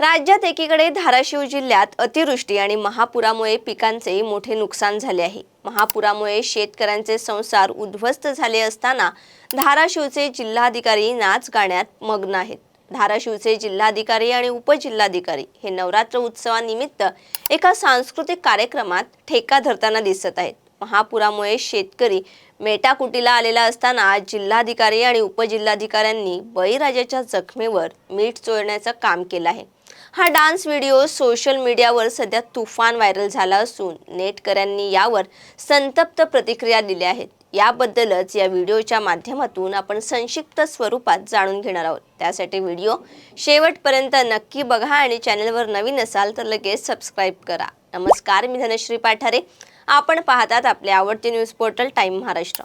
राज्यात एकीकडे धाराशिव जिल्ह्यात अतिवृष्टी आणि महापुरामुळे पिकांचे मोठे नुकसान झाले आहे. महापुरामुळे शेतकऱ्यांचे संसार उद्ध्वस्त झाले असताना धाराशिवचे जिल्हाधिकारी नाच गाण्यात मग्न आहेत. धाराशिवचे जिल्हाधिकारी आणि उपजिल्हाधिकारी हे नवरात्र उत्सवानिमित्त एका सांस्कृतिक कार्यक्रमात ठेका धरताना दिसत आहेत. महापुरामुळे शेतकरी मेटाकुटीला आलेला असताना जिल्हाधिकारी आणि उपजिल्हाधिकाऱ्यांनी बळीराजाच्या जखमेवर मीठ चोळण्याचं काम केलं आहे. हा डान्स व्हिडिओ सोशल मीडियावर सध्या तुफान व्हायरल झाला असून नेटकऱ्यांनी यावर संतप्त प्रतिक्रिया दिल्या आहेत. याबद्दलच या व्हिडिओच्या माध्यमातून आपण संक्षिप्त स्वरूपात जाणून घेणार आहोत. त्यासाठी व्हिडिओ शेवटपर्यंत नक्की बघा आणि चॅनलवर नवीन असाल तर लगेच सबस्क्राईब करा. नमस्कार मी धनश्री पाठारे. आपण पाहतात आपले आवडते न्यूज पोर्टल टाइम महाराष्ट्र.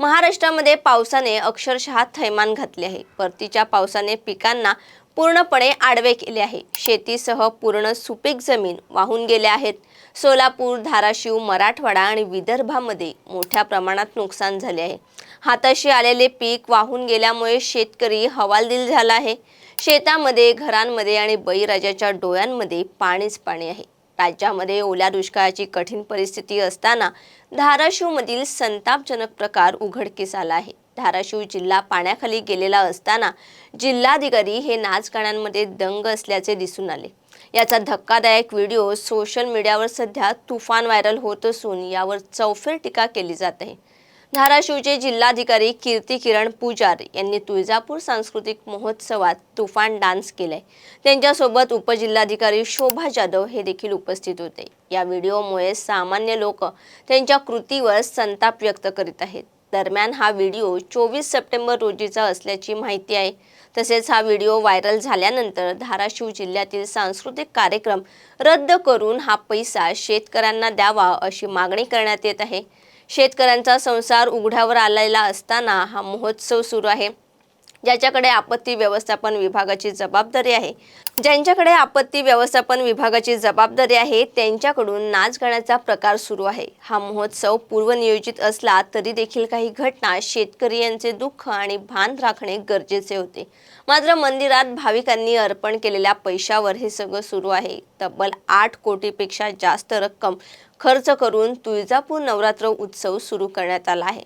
महाराष्ट्रामध्ये पावसाने अक्षरशः थैमान घातले आहे. परतीच्या पावसाने पिकांना पूर्णपणे आडवे केले आहे. शेतीसह पूर्ण सुपीक जमीन वाहून गेल्या आहेत. सोलापूर धाराशिव मराठवाडा आणि विदर्भामध्ये मोठ्या प्रमाणात नुकसान झाले आहे. हाताशी आलेले पीक वाहून गेल्यामुळे शेतकरी हवालदिल झाला आहे. शेतामध्ये घरांमध्ये आणि बळीराजाच्या डोळ्यांमध्ये पाणीच पाणी आहे. राज्यामध्ये ओल्या दुष्काळाची कठीण परिस्थिती असताना धाराशिवमधील संतापजनक प्रकार उघडकीस आला आहे. धाराशिव जिल्हा पाण्याखाली गेलेला असताना जिल्हाधिकारी हे नाचगाण्यांमध्ये दंग असल्याचे दिसून आले. याचा धक्कादायक व्हिडिओ सोशल मीडियावर सध्या तुफान व्हायरल होत असून यावर चौफेर टीका केली जात आहे. धाराशिवचे जिल्हाधिकारी कीर्ती किरण पुजार यांनी तुळजापूर सांस्कृतिक महोत्सवात तुफान डान्स केलाय. त्यांच्यासोबत उपजिल्हाधिकारी शोभा जाधव हे देखील उपस्थित होते. या व्हिडिओमुळे सामान्य लोक त्यांच्या कृतीवर संताप व्यक्त करीत आहेत. दरम्यान हा व्हिडिओ चोवीस सप्टेंबर रोजीचा असल्याची माहिती आहे. तसेच हा व्हिडिओ व्हायरल झाल्यानंतर धाराशिव जिल्ह्यातील सांस्कृतिक कार्यक्रम रद्द करून हा पैसा शेतकऱ्यांना द्यावा अशी मागणी करण्यात येत आहे. शेतकऱ्यांचा संसार उघड्यावर आलेला असताना हा महोत्सव सुरू आहे. ज्याच्याकडे आपत्ती व्यवस्थापन विभागाची जबाबदारी आहे. ज्यांच्याकडे आपत्ती व्यवस्थापन विभागाची जबाबदारी आहे त्यांच्याकडून नाच गाण्याचा प्रकार सुरू आहे. हा महोत्सव पूर्वनियोजित असला तरी देखील काही घटना शेतकरी यांचे दुःख आणि भान राखणे गरजेचे होते. मात्र मंदिरात भाविकांनी अर्पण केलेल्या पैशावर हे सगळं सुरू आहे. तब्बल आठ कोटीपेक्षा जास्त रक्कम खर्च करून तुळजापूर नवरात्र उत्सव सुरू करण्यात आला आहे.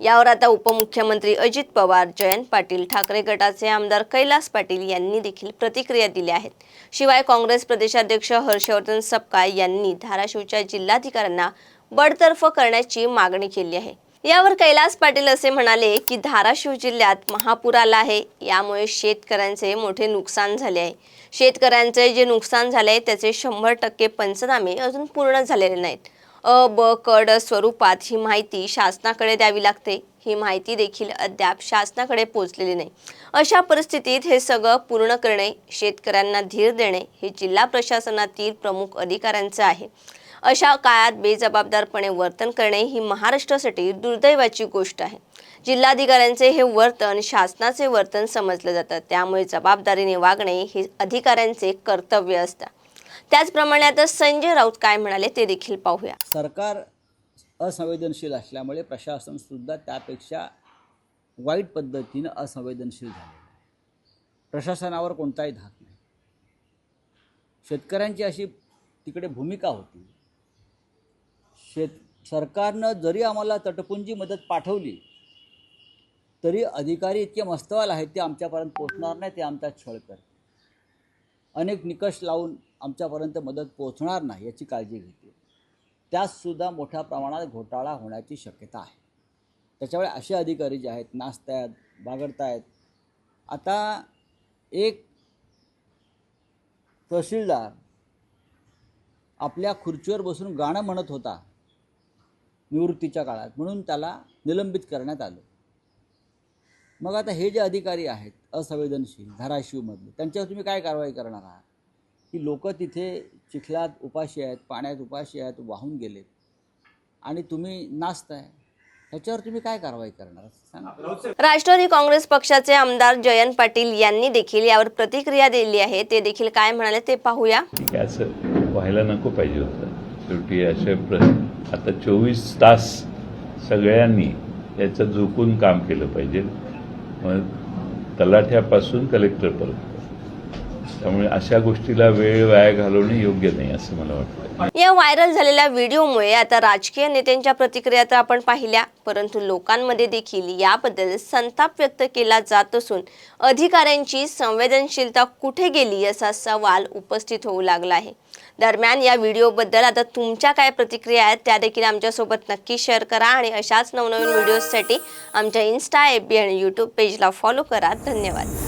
यावर आता उपमुख्यमंत्री अजित पवार जयंत पाटील ठाकरे गटाचे आमदार कैलास पाटील यांनी देखील प्रतिक्रिया दिल्या आहेत. शिवाय काँग्रेस प्रदेशाध्यक्ष हर्षवर्धन सपकाळ यांनी धाराशिवच्या जिल्हाधिकाऱ्यांना बडतर्फ करण्याची मागणी केली आहे. यावर कैलास पाटील असे म्हणाले की धाराशिव जिल्ह्यात महापूर आला आहे यामुळे शेतकऱ्यांचे मोठे नुकसान झाले आहे. शेतकऱ्यांचे जे नुकसान झाले आहे त्याचे शंभर टक्के पंचनामे अजून पूर्ण झालेले नाहीत. अ ब कड स्वरूपात ही माहिती शासनाकडे द्यावी लागते. ही माहिती देखील अद्याप शासनाकडे पोहोचलेली नाही. अशा परिस्थितीत हे सगळं पूर्ण करणे शेतकऱ्यांना धीर देणे हे जिल्हा प्रशासनातील प्रमुख अधिकाऱ्यांचं आहे. अशा काळात बेजबाबदारपणे वर्तन करणे ही महाराष्ट्रासाठी दुर्दैवाची गोष्ट आहे. जिल्हाधिकाऱ्यांचे हे वर्तन शासनाचे वर्तन समजलं जातं. त्यामुळे जबाबदारीने वागणे हे अधिकाऱ्यांचे कर्तव्य असतं. त्याचप्रमाणे आता संजय राऊत काय म्हणाले ते देखील पाहूया. सरकार असंवेदनशील असल्यामुळे प्रशासनसुद्धा त्यापेक्षा वाईट पद्धतीनं असंवेदनशील झाले प्रशासनावर कोणताही धाक नाही. शेतकऱ्यांची अशी तिकडे भूमिका होती. शेत सरकारनं जरी आम्हाला तटपुंजी मदत पाठवली तरी अधिकारी इतके मस्तवाल आहेत ते आमच्यापर्यंत पोचणार नाही ते आमचा छळ करतात अनेक निकष लावून आमच्यापर्यंत मदत पोहोचणार नाही याची काळजी घेते. त्यातसुद्धा मोठ्या प्रमाणात घोटाळा होण्याची शक्यता आहे. त्याच्यामुळे असे अधिकारी जे आहेत नाचत आहेत बागडत आहेत आता एक तहसीलदार आपल्या खुर्चीवर बसून गाणं म्हणत होता निवृत्तीच्या काळात म्हणून त्याला निलंबित करण्यात आलं. मग आता हे जे अधिकारी आहेत असंवेदनशील धाराशिवमधले त्यांच्यावर तुम्ही काय कारवाई करणार आहात? की लोक तिथे चिखलात उपाशी आहेत पाण्यात उपाशी आहेत वाहून गेलेत. आणि तुम्ही नाचताय. ह्याच्यावर तुम्ही काय कारवाई करणार? सांगा. राष्ट्रवादी काँग्रेस पक्षाचे आमदार जयंत पाटील यांनी देखील यावर प्रतिक्रिया दिली आहे. ते देखील काय म्हणाले ते पाहूया. असं व्हायला नको पाहिजे होतं. शेवटी असे प्र आता चोवीस तास सगळ्यांनी याचं झोकून काम केलं पाहिजे. मग तलाठ्यापासून कलेक्टरपर्यंत त्यामुळे अशा गोष्टीला वेळ वाया घालवणे योग्य नाही असं मला वाटतं या व्हायरल झालेल्या व्हिडिओमुळे आता राजकीय नेत्यांच्या प्रतिक्रिया तर आपण पाहिल्या परंतु लोकांमध्ये देखील याबद्दल संताप व्यक्त केला जात असून अधिकाऱ्यांची संवेदनशीलता कुठे गेली असा सवाल उपस्थित होऊ लागला आहे. दरम्यान या व्हिडिओबद्दल आता तुमच्या काय प्रतिक्रिया आहेत त्या देखील आमच्यासोबत नक्की शेअर करा आणि अशाच नवनवीन व्हिडिओजसाठी आमच्या इन्स्टा एफ बी आणि यूट्यूब पेजला फॉलो करा. धन्यवाद.